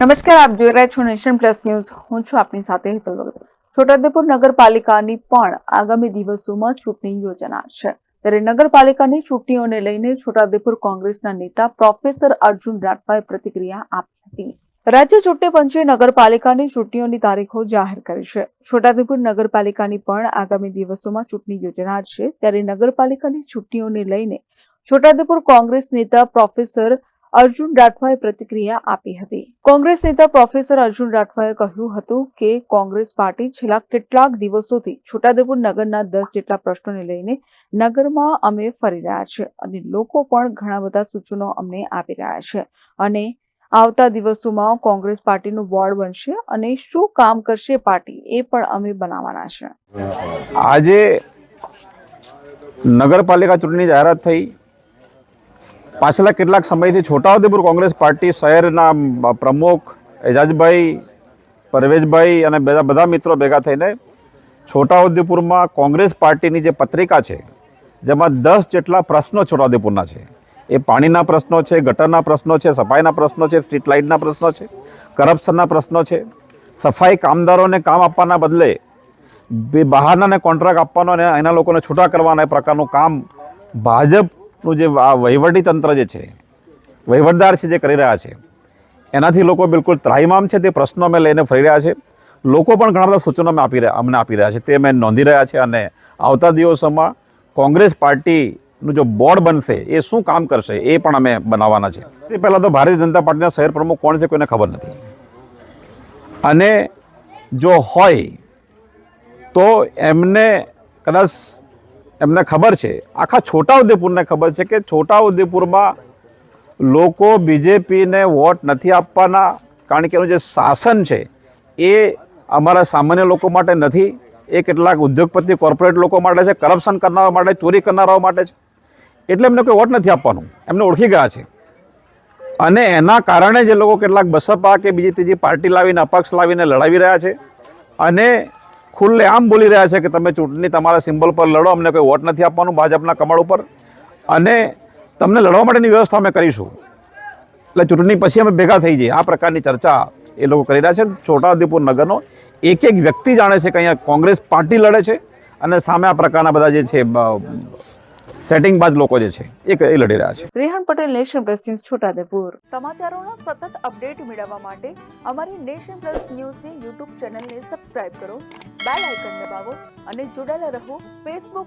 નમસ્કાર, આપ જોઈ રહ્યા છો નેશન પ્લસ ન્યૂઝ. હું છું આપની સાથે હેતલ વગર. છોટાઉદેપુર નગરપાલિકાની પણ આગામી દિવસોમાં ચૂંટણી યોજાનાર છે. ત્યારે નગરપાલિકાની ચૂંટણીઓને લઈને છોટાઉદેપુર કોંગ્રેસના નેતા પ્રોફેસર અર્જુન રાઠવાએ પ્રતિક્રિયા આપી હતી. રાજ્ય ચૂંટણી પંચે નગરપાલિકાની ચૂંટણીઓની તારીખો જાહેર કરી છે. છોટાઉદેપુર નગરપાલિકાની પણ આગામી દિવસોમાં ચૂંટણી યોજાનાર છે. ત્યારે નગરપાલિકાની ચૂંટણીઓને લઈને છોટાઉદેપુર કોંગ્રેસ નેતા પ્રોફેસર અર્જુન રાઠવાએ પ્રતિક્રિયા આપી હતી. કોંગ્રેસ નેતા પ્રોફેસર અર્જુન રાઠવાએ કહ્યું હતું કે, કોંગ્રેસ પાર્ટી છેલ્લા કેટલાક દિવસોથી છોટાઉદેપુર નગરના દસ જેટલા પ્રશ્નોને લઈને નગરમાં અમે ફરી રહ્યા છે અને લોકો પણ ઘણા બધા સૂચનો અમને આપી રહ્યા છે અને આવતા દિવસોમાં કોંગ્રેસ પાર્ટીનું બોર્ડ બનશે અને શું કામ કરશે પાર્ટી એ પણ અમે બનાવવાના છે. આજે નગરપાલિકા ચૂંટણી જાહેરાત થઈ. પાછલા કેટલાક સમયથી છોટાઉદેપુર કોંગ્રેસ પાર્ટી શહેરના પ્રમુખ એજાજભાઈ, પરવેજભાઈ અને બધા બધા મિત્રો ભેગા થઈને છોટાઉદેપુરમાં કોંગ્રેસ પાર્ટીની જે પત્રિકા છે, જેમાં દસ જેટલા પ્રશ્નો છોટાઉદેપુરના છે. એ પાણીના પ્રશ્નો છે, ગટરના પ્રશ્નો છે, સફાઈના પ્રશ્નો છે, સ્ટ્રીટ લાઇટના પ્રશ્નો છે, કરપ્શનના પ્રશ્નો છે. સફાઈ કામદારોને કામ આપવાના બદલે બહારનાને કોન્ટ્રાક્ટ આપવાનો અને એના લોકોને છૂટા કરવાના એ પ્રકારનું કામ ભાજપનું જે વહીવટી તંત્ર જે છે, વહીવટદાર છે જે કરી રહ્યા છે, એનાથી લોકો બિલકુલ ત્રાહિમામ છે, તે પ્રશ્નો અમે લઈને ફરી રહ્યા છે. લોકો પણ ઘણા બધા સૂચનો અમે આપી રહ્યા, અમને આપી રહ્યા છે, તે અમે નોંધી રહ્યા છે અને આવતા દિવસોમાં કોંગ્રેસ પાર્ટીનું જો બોર્ડ બનશે, એ શું કામ કરશે, એ પણ અમે બનાવવાના છે. તે પહેલાં તો ભારતીય જનતા પાર્ટીના શહેર પ્રમુખ કોણ છે કોઈને ખબર નથી. અને જો હોય, તો એમને કદાચ એમને ખબર છે. આખા છોટાઉદેપુરને ખબર છે કે છોટાઉદેપુરમાં લોકો બીજેપીને વોટ નથી આપવાના કારણ કે એનું જે શાસન છે એ અમારા સામાન્ય લોકો માટે નથી. એ કેટલાક ઉદ્યોગપતિ, કોર્પોરેટ લોકો માટે છે, કરપ્શન કરનારા માટે, ચોરી કરનારાઓ માટે છે. એટલે એમને કોઈ વોટ નથી આપવાનું. એમને ઓળખી ગયા છે. અને એના કારણે જે લોકો કેટલાક બસપા કે બીજી ત્રીજી પાર્ટી લાવીને, અપક્ષ લાવીને લડાવી રહ્યા છે. અને ખુલ્લે આમ બોલી રહ્યા છે કે તમે ચૂંટણી તમારા સિમ્બલ પર લડો, અમને કોઈ વોટ નથી આપવાનું ભાજપના કમળ ઉપર. અને તમને લડવા માટેની વ્યવસ્થા અમે કરીશું. એટલે ચૂંટણી પછી અમે ભેગા થઈ જઈએ. આ પ્રકારની ચર્ચા એ લોકો કરી રહ્યા છે. છોટાઉદેપુર નગરનો એક એક વ્યક્તિ જાણે છે કે અહીંયા કોંગ્રેસ પાર્ટી લડે છે અને સામે આ પ્રકારના બધા જે છે સેટિંગબાજ લોકો જે છે એ લડી રહ્યા છે. Rehan Patel nation plus news Chhotaudepur સમાચારોના સતત અપડેટ મેળવવા માટે અમારી નેશન પ્લસ ન્યૂઝની યુટ્યુબ ચેનલને સબસ્ક્રાઇબ કરો બેલ આઇકન દબાવો અને જોડાયેલા રહો ફેસબુક